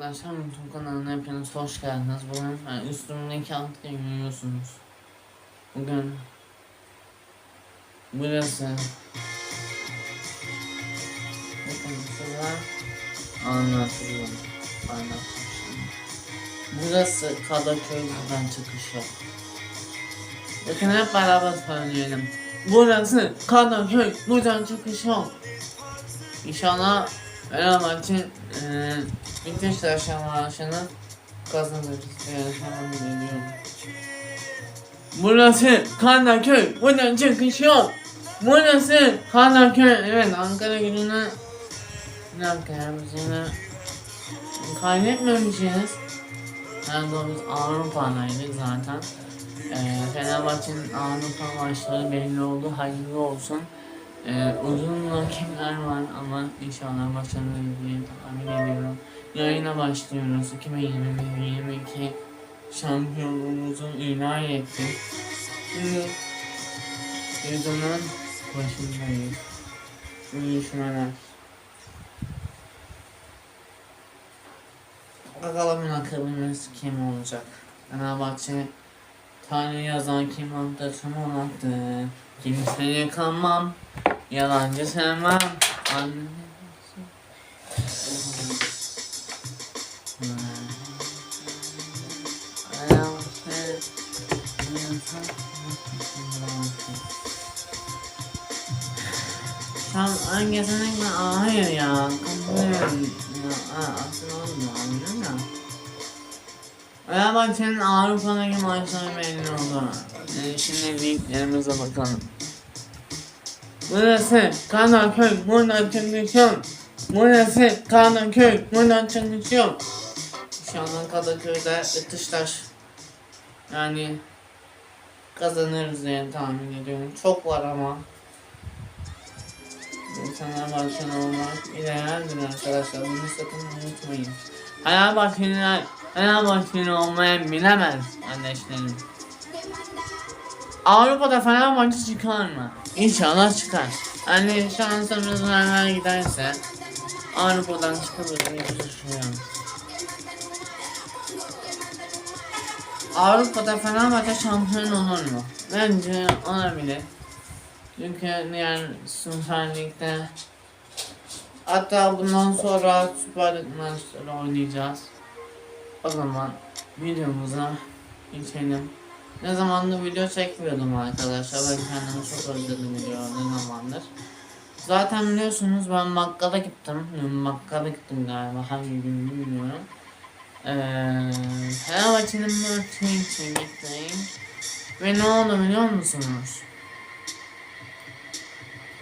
arkadaşlar YouTube kanalına hepiniz hoş geldiniz. Bugün yani üstümdeki altı görüyorsunuz. Bugün burası Bakın size anlatıyorum. Anlatayım şimdi. Burası Kadıköy buradan çıkış yok. Bakın hep beraber söyleyelim. Burası Kadıköy buradan çıkış yok. İnşallah Fenerbahçe eee Bitiş aşamasını kazanırız diye tahmin ediyorum. Burası Kanaköy. Buradan çıkış yok. Burası Kanaköy. Evet Ankara ya biz yine kaybetmemişiz. Biz Avrupa'daydık zaten. Ee, Fenerbahçe'nin Avrupa maçları belli oldu. Hayırlı olsun. Ee, uzun rakipler var ama inşallah başarılı diye tahmin ediyorum. Yayına başlıyoruz. 2021-2022 şampiyonluğumuzu ilan ettik. Şimdi videonun başındayız. Görüşmeler. Bakalım rakibimiz kim olacak? Fenerbahçe Tanrı yazan kim kim olaktı? Kimseye kanmam, yalancı sevmem. Anne. Tam Aa, hayır ya. Ya, aa, aslında olmuyor. Anladın mı? Fenerbahçe'nin Avrupa'daki maçları belli oldu. Yani şimdi liglerimize bakalım. Burası Kanaköy, buradan çıkışım. Burası Kanaköy, buradan çıkışım. Şu anda Kadıköy'de Itıştaş yani kazanırız diye tahmin ediyorum. Çok var ama. İnsanlar başkan olmak idealdir arkadaşlar. Bunu sakın unutmayın. Fenerbahçeliler Fenerbahçeli olmayı bilemez kardeşlerim. Avrupa'da Fenerbahçe çıkar mı? İnşallah çıkar. Hani şansımız nereden giderse Avrupa'dan çıkabilir diye düşünüyorum. Avrupa'da Fenerbahçe şampiyon olur mu? Bence olabilir. Çünkü diğer Süper Lig'de hatta bundan sonra Süper Lig maçları oynayacağız. O zaman videomuza geçelim. Ne zamandır video çekmiyordum arkadaşlar. Ben kendimi çok özledim video ne zamandır. Zaten biliyorsunuz ben bakkala gittim. Dün bakkala gittim galiba hangi gün bilmiyorum. Eee Fenerbahçe'nin maçı için gittim. Ve ne oldu biliyor musunuz?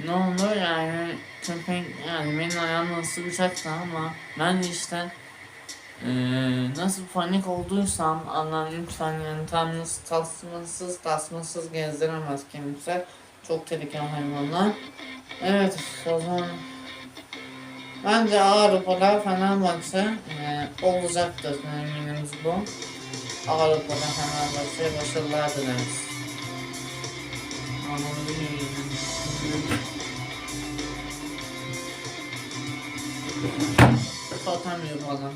Ne oldu yani köpek yani benim ayağım nasıl bıçaktı ama ben işte ee, nasıl panik olduysam Allah'ım lütfen yani tam tasmasız tasmasız gezdiremez kimse. Çok tehlikeli hayvanlar. Evet o zaman bence Avrupa'da Fenerbahçe e, olacaktır eminimiz bu. Avrupa'da Fenerbahçe başarılar dileriz. Aman Totem yapalım.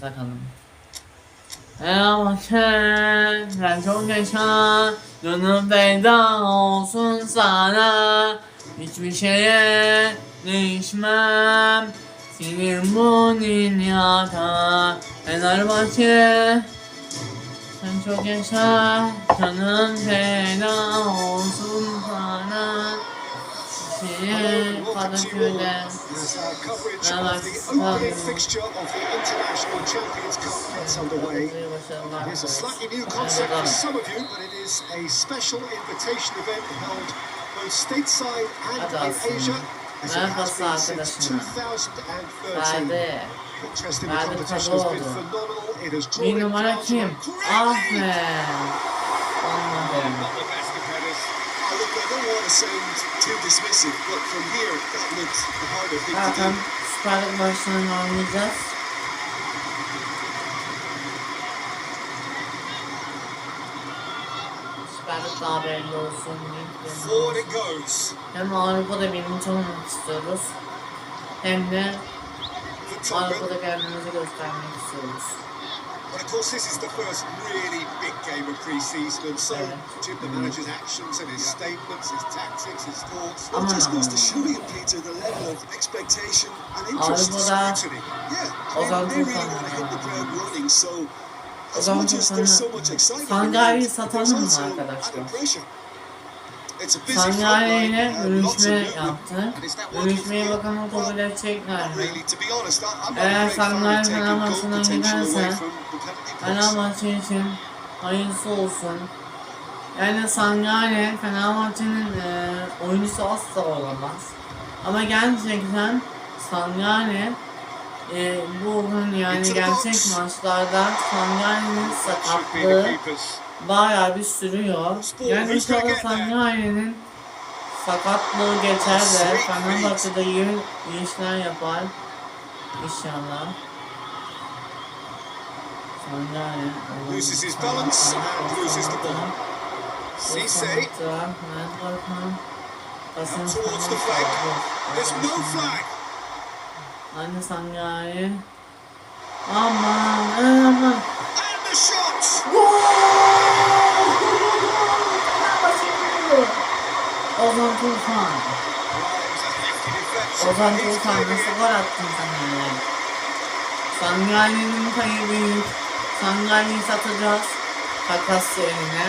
Takalım. Fenerbahçe ben çok yaşa. Canım feda olsun sana. Hiçbir şeye değişmem. Senin bu dünyada Fenerbahçe Sen çok yaşa Canım feda olsun sana Şeye Kadıköy'de As our coverage of the opening fixture of the International Champions Cup gets underway. Here's a slightly new concept for some of you, but it is a special invitation event held both stateside and in Asia, as it has been since 2013. Hadi. Interest in the competition has been phenomenal. It has drawn Zaten. Süper Lig maçlarını oynayacağız. Süper Lig belli olsun. Hem Avrupa'da birinci olmak istiyoruz. Hem de. Avrupa'da kendimizi göstermek istiyoruz. Course, this is the first really big game of pre-season, and so. Jim, the manager's actions and his statements, his tactics, his thoughts. Aman just goes to show you, Peter, the level of expectation and Avrupa'da interest. Scrutiny. Yeah, Ozan they, they really want to hit the ground running. So, as much as there's so much excitement, there's also added pressure. Of görüşme yaptı. Görüşmeyi bakalım kabul I'm not Eğer a great fan Sangare of taking Fener goal maçına potential away giderse. Fenerbahçe için hayırlısı olsun. Yani Sangare Fenerbahçe'nin e, oyuncusu asla olamaz. Ama gerçekten Sangare e, bugün yani gerçek maçlarda Sangare'nin sakatlığı. Bayağı bir sürüyor. Yani inşallah Sangare'nin sakatlığı geçer de Fenerbahçe'de iyi, iyi işler yapar. İnşallah. Sangare. Loses his balance and loses the ball. Cisse Out towards the flag. There's no flag. Anne Sangare. Aman aman. And the shot. Ozan Tufan. Ozan Tufan nasıl gol attın sen yani? Sangare'nin payı büyük. Sangare'yi satacağız. Takas yerine.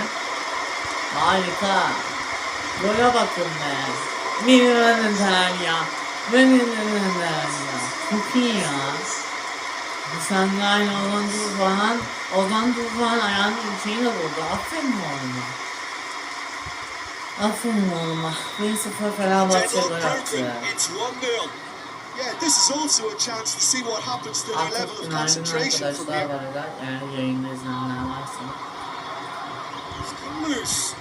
Harika. Gole bakın be. Önünden ya. Önünden ya. Çok iyi ya. Bu Sangare Ozan Tufan. Ozan Tufan ayağının içiyle vurdu. Aferin oğluma. Aferin oğluma. 1-0 Fenerbahçe Deadlock gol attı. broken. It's 1-0. Yeah, this is also a chance to see what happens to their level of concentration from here. var eğer yayında varsa. It's come loose.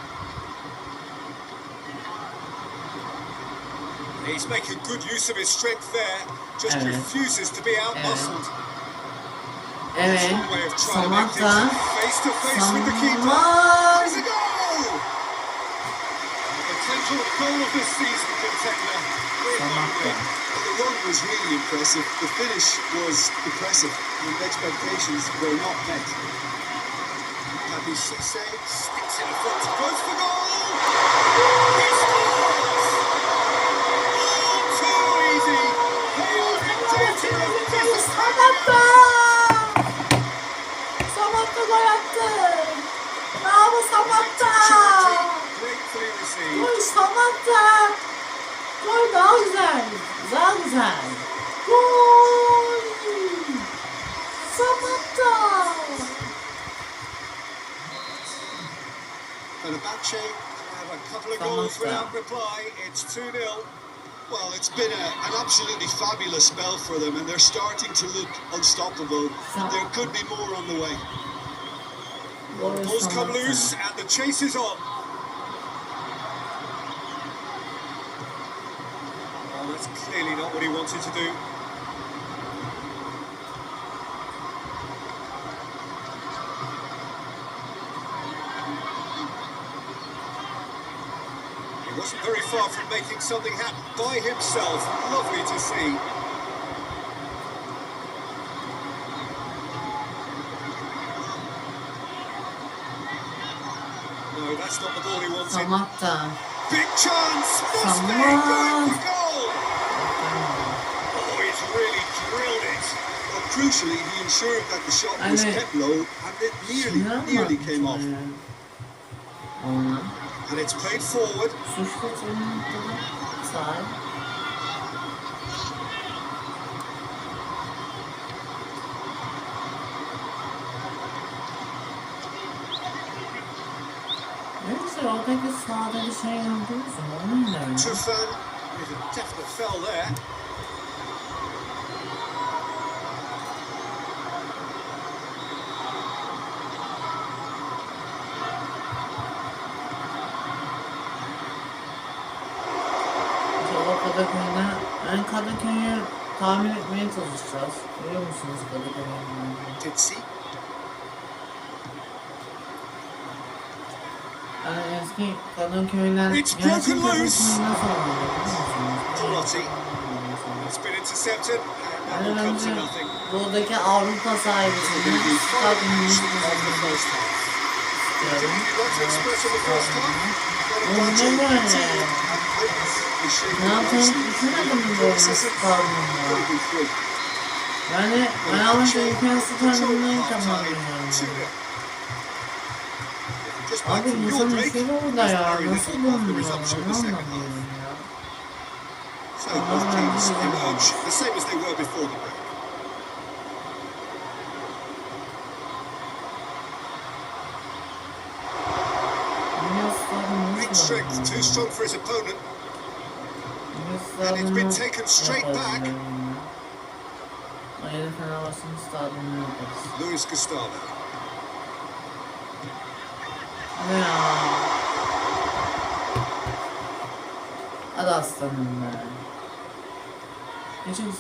He's making good use of his strength there. Just refuses to be outmuscled. Evet. Samantha. Samantha. Samatta. The run was really impressive. The finish was impressive, and expectations were not met. Happy Sisse sticks in front, goes for goal! He scores! Oh, too easy! Hail Victor! Samatta! Samat'ta! Gol Samat'ta! Gol daha güzel, daha güzel. Gol! Samat'ta! Fenerbahce have a couple of goals without reply. It's 2 0. Well, it's been a, an absolutely fabulous spell for them, and they're starting to look unstoppable. There could be more on the way. Balls come loose and the chase is on. Oh, that's clearly not what he wanted to do. He wasn't very far from making something happen by himself. Lovely to see. No, that's not the ball he. Samat'ta. Big chance! Must be Come going for goal! Oh, he's really drilled it. Well, crucially, he ensured that the shot was kept low, and it nearly, nearly came off. And it's played forward. Suçlu tırnakları sağ. Neyse oradaki sağda bir şey gördünüz mü? Ne öyle? Tufan with a definite fell there. Kadıköy'de, yani Kadıköy'ü tahmin etmeye çalışacağız. Biliyor musunuz Kadıköy'ü? Did see? Yani eski Kadıköy'den It's gerçek broken Kadıköy loose. nasıl oluyor biliyor musunuz? Pelosi. It's been intercepted and That Yani will come to bence nothing. buradaki Avrupa sahibisinin The final stadyumun minutes yüzünü of the first half. istiyorum. You'd like to express on the first half? Not a Bu bunch ne böyle? Ne nicely. düşünmedim mi böyle through. Yani ben Avrupa ülkesi tanımını tamamlıyorum. Abi Musa Mustafa o da ya. Nasıl dönmüyor? Anlamıyorum ya. So both teams emerge the same as they were before the break. Big strength, too strong for his opponent. And it's been taken straight back. Luis Gustavo. Ne ya? Hadi aslanım be. Geçin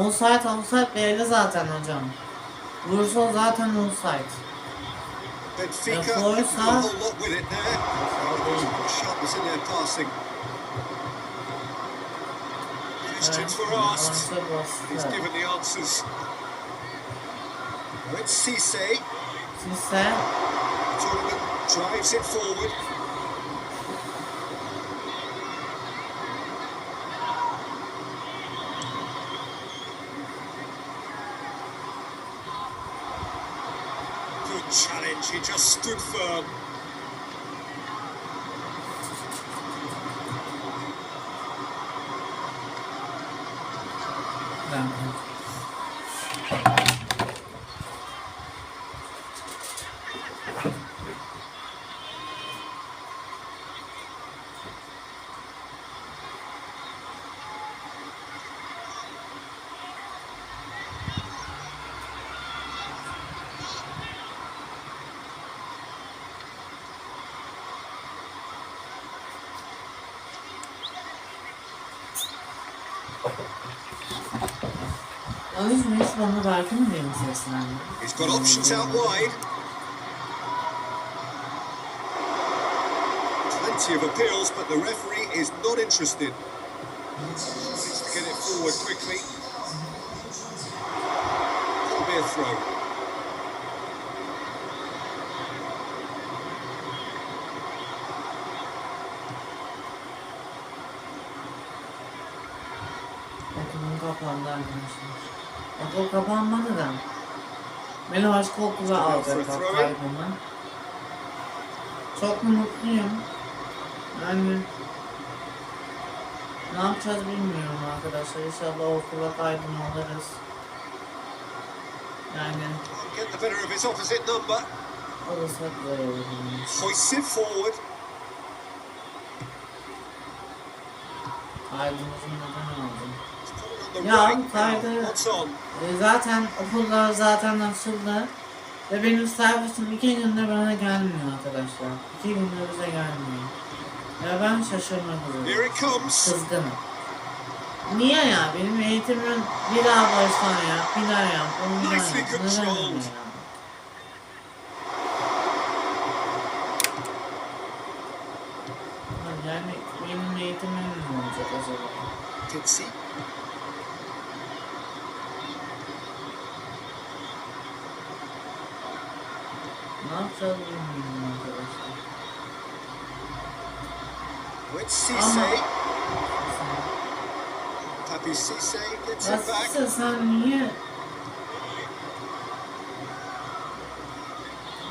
Offside offside belli zaten hocam. Vursa zaten offside. Benfica Yeah, didn't Flores, do a huh? whole lot with it there. Shot was in their passing. Questions for asked. avansa He's bastı. given the answers. Now it's Cisse. Tournament drives it forward. Good challenge, he just stood firm. Bana mi seslendi? He's got options out wide. Plenty of appeals, but the referee is not interested. Needs to get it forward quickly. That'll be a throw. Okul kapanmadı da. Beni başka okula alacaklar kaydımı. Çok mutluyum. Yani ne yapacağız bilmiyorum arkadaşlar. İnşallah okula kaydımı alırız. Yani Get the better of his opposite number. alırsak güzel olur. yani. Hoists it forward. Kaydımızın the Ya? E, zaten okullar zaten açıldı. Ve benim servisim iki günde bana gelmiyor arkadaşlar. İki günde bize gelmiyor. Ya ben comes. Kızgınım. Niye ya? Benim eğitimin bir daha baştan yap, bir daha yap, onu yap. Neden öyle ya? Yani benim eğitimim ne olacak acaba? Ditsy. Ne yapacağız bilmiyorum arkadaşlar. Now it's Cisse. Papi Cisse gets it back. sen niye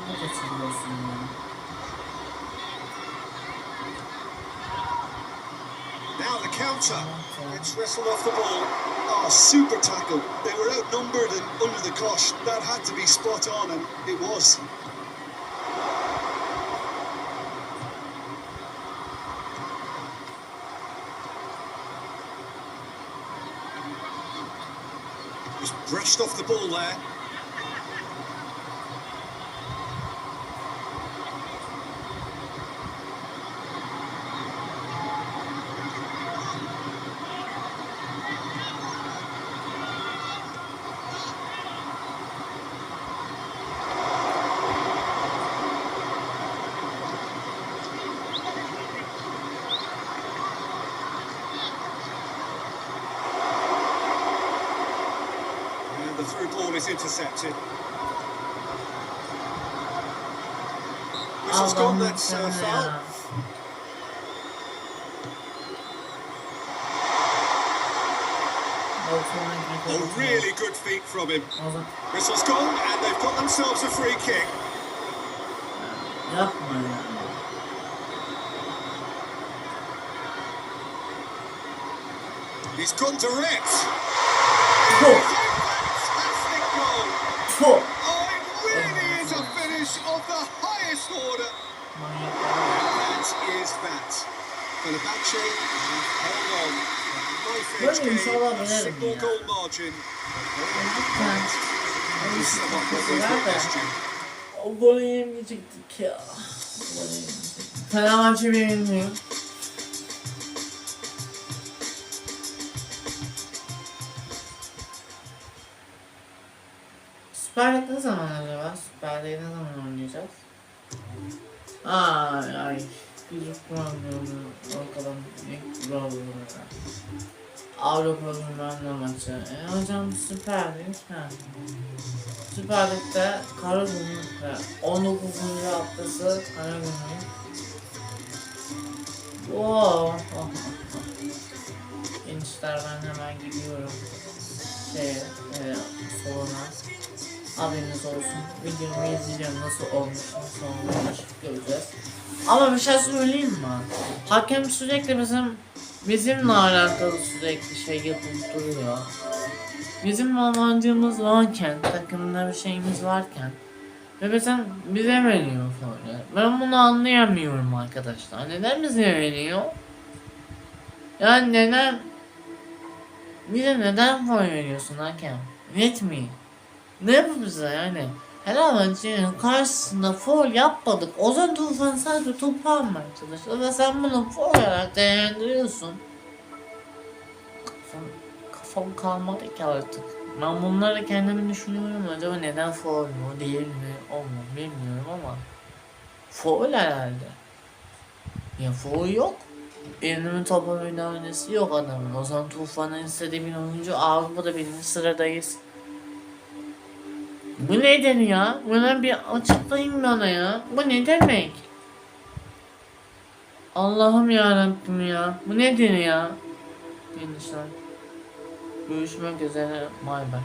ne kaçırıyorsun ya? Now the counter. It's wrestled off the ball. Oh, super tackle. They were outnumbered and under the cosh. That had to be spot on, and it was. Just brushed off the ball there. Intercepted. Whistle's gone, Allah'ım that's uh, sen foul. ya. Balkonuna girip A really good feat from him. Whistle's gone, and they've got themselves a free kick. yapma. He's gone direct. Puh, that. Fenerbahce have held on. Knife edge game, single goal margin. O golü yemeyecektik ya. Fenerbahçe beğenmiyor. Süper Lig ne zaman acaba? Süper Lig ne zaman oynayacağız? Ay ay. Gıcık kuramıyorum. Bakalım ilk buralara. Avrupa bilmem maçı. E hocam Süper Lig. Ha. Süper Lig'de Karagümrük ve 19. haftası Karagümrük. Wow. Gençler ben hemen gidiyorum. Şey, e, soluna. Haberiniz olsun. Videomu izleyeceğim nasıl olmuş, nasıl olmuş göreceğiz. Ama bir şey söyleyeyim mi? Hakem sürekli bizim bizimle alakalı sürekli şey yapıp duruyor. Bizim amacımız varken, takımda bir şeyimiz varken ve bizim bize veriyor böyle. Ben bunu anlayamıyorum arkadaşlar. Neden bize veriyor? Yani neden bize neden foul veriyorsun hakem? Net mi? Ne bu bize yani? Fenerbahçe'nin karşısında foul yapmadık. Ozan Tufan sadece topu almaya çalıştı ve sen bunu foul olarak değerlendiriyorsun. Kafam, kafam kalmadı ki artık. Ben bunları kendimi düşünüyorum. Acaba neden foul mu değil mi o mu bilmiyorum ama foul herhalde. Ya foul yok. Elinin topa müdahalesi yok adamın. Ozan Tufan'ın istediği bir oyuncu Avrupa'da birinci sıradayız. Bu nedir ya? Buna bir açıklayın bana ya. Bu ne demek? Allah'ım ya ya. Bu nedir ya? Gençler. Görüşmek üzere. Bay bay.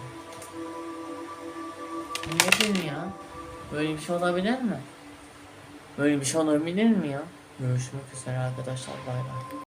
Nedir ya? Böyle bir şey olabilir mi? Böyle bir şey olabilir mi ya? Görüşmek üzere arkadaşlar. Bay bay.